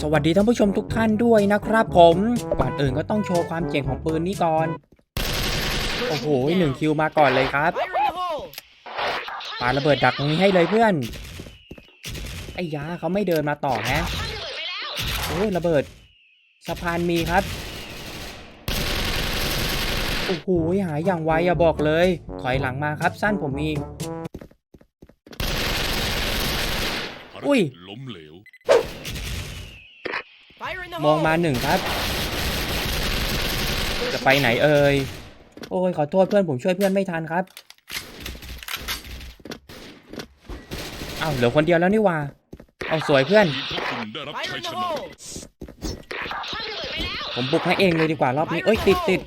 สวัสดีท่านผู้ชมทุกท่านด้วยนะครับผม ก่อนอื่นก็ต้องโชว์ความเจ๋งของปืนนี้ก่อน โอ้โหหนึ่งคิวมาก่อนเลยครับปาระเบิดดักตรงนี้ให้เลยเพื่อน ไอ้ยาเขาไม่เดินมาต่อแฮะโอ้ยระเบิดสะพานมีครับ โอ้โหหายอย่างไวอย่าบอกเลย ถอยหลังมาครับสั้นผมมี อุ้ยล้มเหลว มอง hole! มาหนึ่งครับ จะไปไหนเอ่ย โอ้ยขอโทษเพื่อนผมช่วยเพื่อนไม่ทันครับ อ้าวเหลือคนเดียวแล้วนี่หว่า เอาสวยเพื่อนทีมของคุณได้รับ Fire ชัย in ช the นะ hole! ผมบุกให้เองเลยดีกว่ารอบนี้ เอ้ยติดติด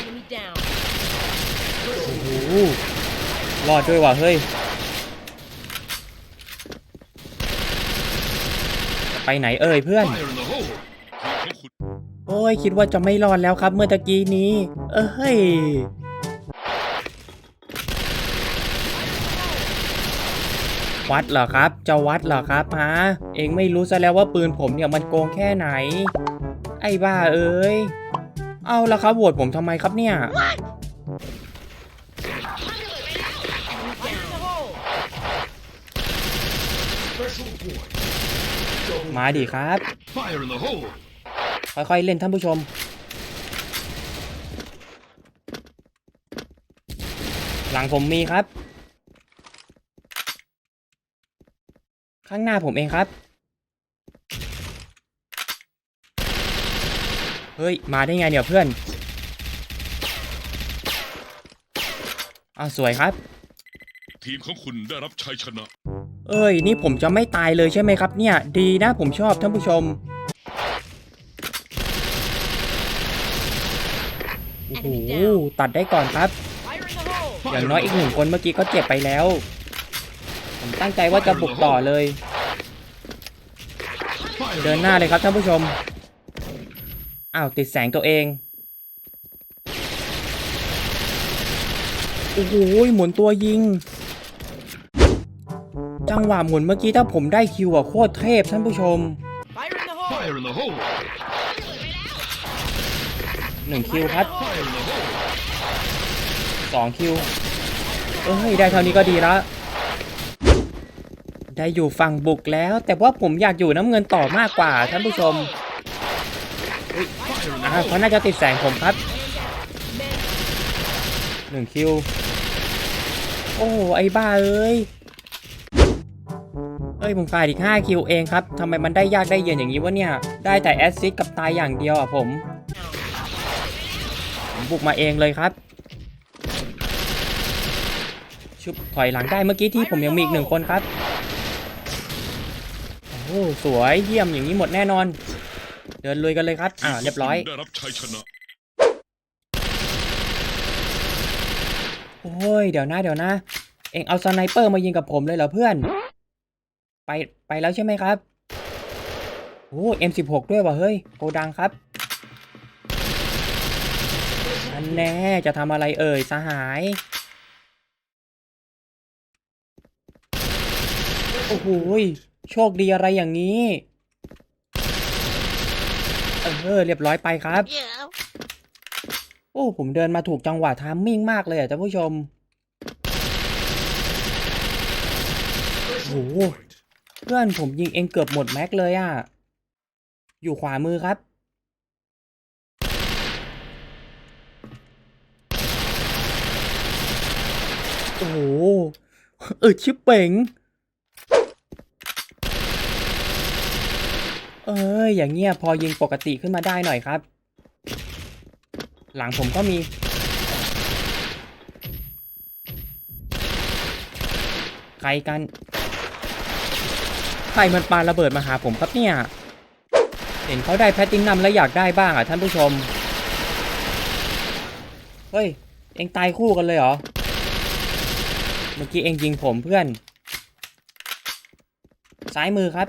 Enemy down. โอ้โห รอดด้วยว่ะเฮ้ย ไปไหนเอ่ยเพื่อน โอ้ยคิดว่าจะไม่รอดแล้วครับเมื่อตะกี้นี้ เอ้ยวัดเหรอครับ จะวัดเหรอครับฮะ เองไม่รู้ซะแล้วว่าปืนผมเนี่ยมันโกงแค่ไหน ไอ้บ้าเอ้ย เอาละครับโหวตผมทำไมครับเนี่ย มาดิครับ Fire in the hole ค่อยๆเล่นท่านผู้ชม หลังผมมีครับ ข้างหน้าผมเองครับ เฮ้ย มาได้ไงเนี่ยเพื่อนอ้าวสวยครับ ทีมของคุณได้รับชัยชนะ เอ้ย นี่ผมจะไม่ตายเลยใช่ไหมครับเนี่ย ดีนะผมชอบท่านผู้ชมโอ้โหตัดได้ก่อนครับ อย่างน้อยอีกหนึ่งคนเมื่อกี้ก็เจ็บไปแล้ว ผมตั้งใจว่าจะบุกต่อเลย เดินหน้าเลยครับท่านผู้ชม อ้าวติดแสงตัวเอง โอ้โหหมุนตัวยิง จังหวะหมุนเมื่อกี้ถ้าผมได้คิวอะโคตรเทพท่านผู้ชมหนึ่งคิวครับสองคิว เอ้ย ได้เท่านี้ก็ดีละได้อยู่ฝั่งบุกแล้ว แต่ว่าผมอยากอยู่น้ำเงินต่อมากกว่าท่านผู้ชม Fire in the อ่า hole เขาน่าจะติดแสงผมครับหนึ่งคิว โอ้ไอ้บ้าเอ้ย เอ้ยผมขาดอีกห้าคิวเองครับทำไมมันได้ยากได้เย็นอย่างนี้วะเนี่ย ได้แต่แอสซิสกับตายอย่างเดียวอะผม ผมบุกมาเองเลยครับ ชุบถอยหลังได้เมื่อกี้ที่ผมยังมีอีกหนึ่งคนครับ โอ้ สวยเยี่ยมอย่างนี้หมดแน่นอน เดินลุยกันเลยครับ อ่า เรียบร้อย ได้รับชัยชนะ โอ้ย เดี๋ยวนะเดี๋ยวนะ เอ็งเอาสไนเปอร์มายิงกับผมเลยเหรอเพื่อน ไปไปแล้วใช่ไหมครับโอ้ M16 ด้วยวะเฮ้ยโกดังครับอันแน่จะทำอะไรเอ่ยสหาย โอ้โหโชคดีอะไรอย่างนี้เออเรียบร้อยไปครับ โอ้ ผมเดินมาถูกจังหวะทามมิ่งมากเลยอะท่านผู้ชมโอ้ เพื่อนผมยิงเองเกือบหมดแม็กเลยอะ อยู่ขวามือครับ โอ้โหเออชิปเป่งเอ้ยอย่างเงี้ยพอยิงปกติขึ้นมาได้หน่อยครับ หลังผมก็มี ใครกัน ใครมันปาระเบิดมาหาผมครับเนี่ย เห็นเขาได้แพตตินัมแล้วอยากได้บ้างอะท่านผู้ชม เฮ้ย เองตายคู่กันเลยเหรอ เมื่อกี้เองยิงผมเพื่อน ซ้ายมือครับ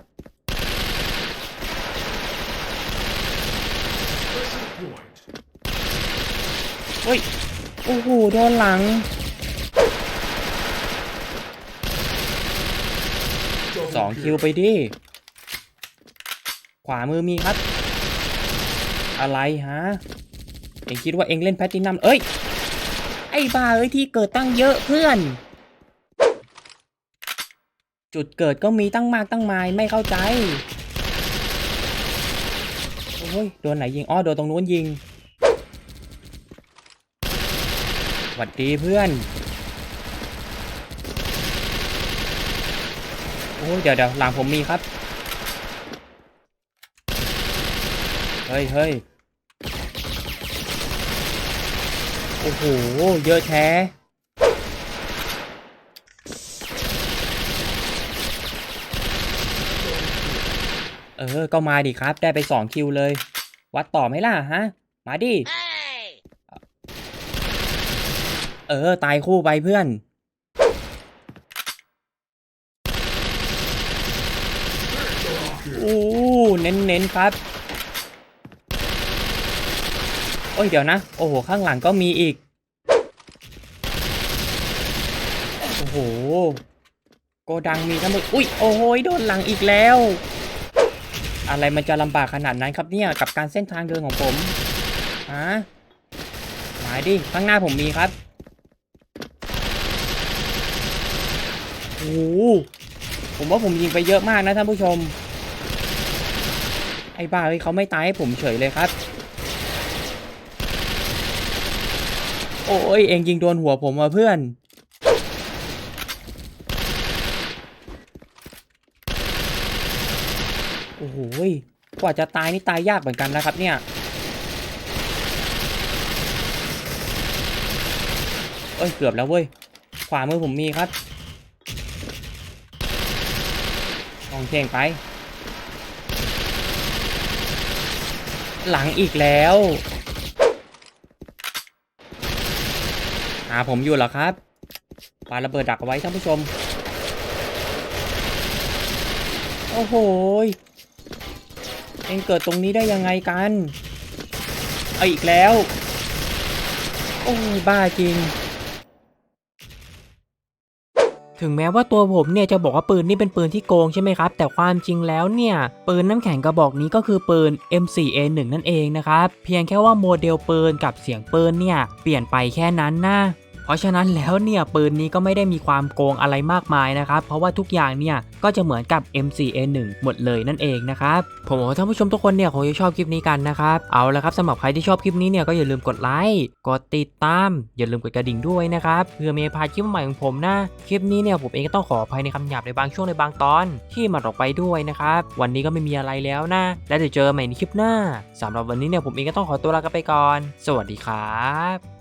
เฮ้ย โอ้โห โดนหลัง สองคิวไปดิ ขวามือมีครับ อะไรฮะ เองคิดว่าเองเล่นแพตตินัม เอ้ย ไอ้บ้าเอ้ยที่เกิดตั้งเยอะเพื่อน จุดเกิดก็มีตั้งมากตั้งมายไม่เข้าใจ โอ้ย โดนไหนยิง อ้อ โดนตรงนู้นยิงหวัดดีเพื่อน อ้ยเดี๋ยวเดี๋ยวหลังผมมีครับ เฮ้ยเฮ้ยโอ้โห เยอะแท้เออ ก็มาดิครับ ได้ไปสองคิวเลย วัดต่อไหมล่ะฮะ มาดิ Hey! เออ ตายคู่ไปเพื่อน โอ้เน้นเน้นๆครับ โอ้ยเดี๋ยวนะ โอ้โห ข้างหลังก็มีอีก โอ้โห โกดังมีทั้งหมดอุ้ย โอ้โหโดนหลังอีกแล้ว อะไรมันจะลำบากขนาดนั้นครับเนี่ย กับการเส้นทางเดินของผมฮะมาดิ ข้างหน้าผมมีครับโอ้โหผมว่าผมยิงไปเยอะมากนะท่านผู้ชม ไอ้บ้าเฮ้ยเขาไม่ตายให้ผมเฉยเลยครับ โอ้ยเองยิงโดนหัวผมว่ะเพื่อน โอ้โหกว่าจะตายนี่ตายยากเหมือนกันนะครับเนี่ยเอ้ยเกือบแล้วเว้ย ขวามือผมมีครับลองเท่งไป หลังอีกแล้วหาผมอยู่เหรอครับปาระเบิดดักเอาไว้ท่านผู้ชม โอ้โห เองเกิดตรงนี้ได้ยังไงกัน เอาอีกแล้ว โอ้บ้าจริง ถึงแม้ว่าตัวผมเนี่ยจะบอกว่าปืนนี่เป็นปืนที่โกงใช่ไหมครับ แต่ความจริงแล้วเนี่ย ปืนน้ำแข็งกระบอกนี้ก็คือปืน M4A1 นั่นเองนะครับ เพียงแค่ว่าโมเดลปืนกับเสียงปืนเนี่ย เปลี่ยนไปแค่นั้นนะ เพราะฉะนั้นแล้วเนี่ยปืนนี้ก็ไม่ได้มีความโกงอะไรมากมายนะครับ เพราะว่าทุกอย่างเนี่ยก็จะเหมือนกับ M4A1 หมดเลยนั่นเองนะครับผมหวังว่าท่านผู้ชมทุกคนเนี่ยคงจะชอบคลิปนี้กันนะครับเอาละครับสำหรับใครที่ชอบคลิปนี้เนี่ยก็อย่าลืมกดไลค์กดติดตาม อย่าลืมกดกระดิ่งด้วยนะครับเพื่อไมีพลาดคลิปใหม่ของผมนะคลิปนี้เนี่ยผมเองก็ต้องขออภัยในคำหยาบในบางช่วงในบางตอน ที่มันออกไปด้วยนะครับวันนี้ก็ไม่มีอะไรแล้วนะและเดี๋ยวเจอใหม่ในคลิปหน้าสำหรับวันนี้เนี่ยผมเองก็ต้องขอตัวลากันไปก่อน สวัสดีครับ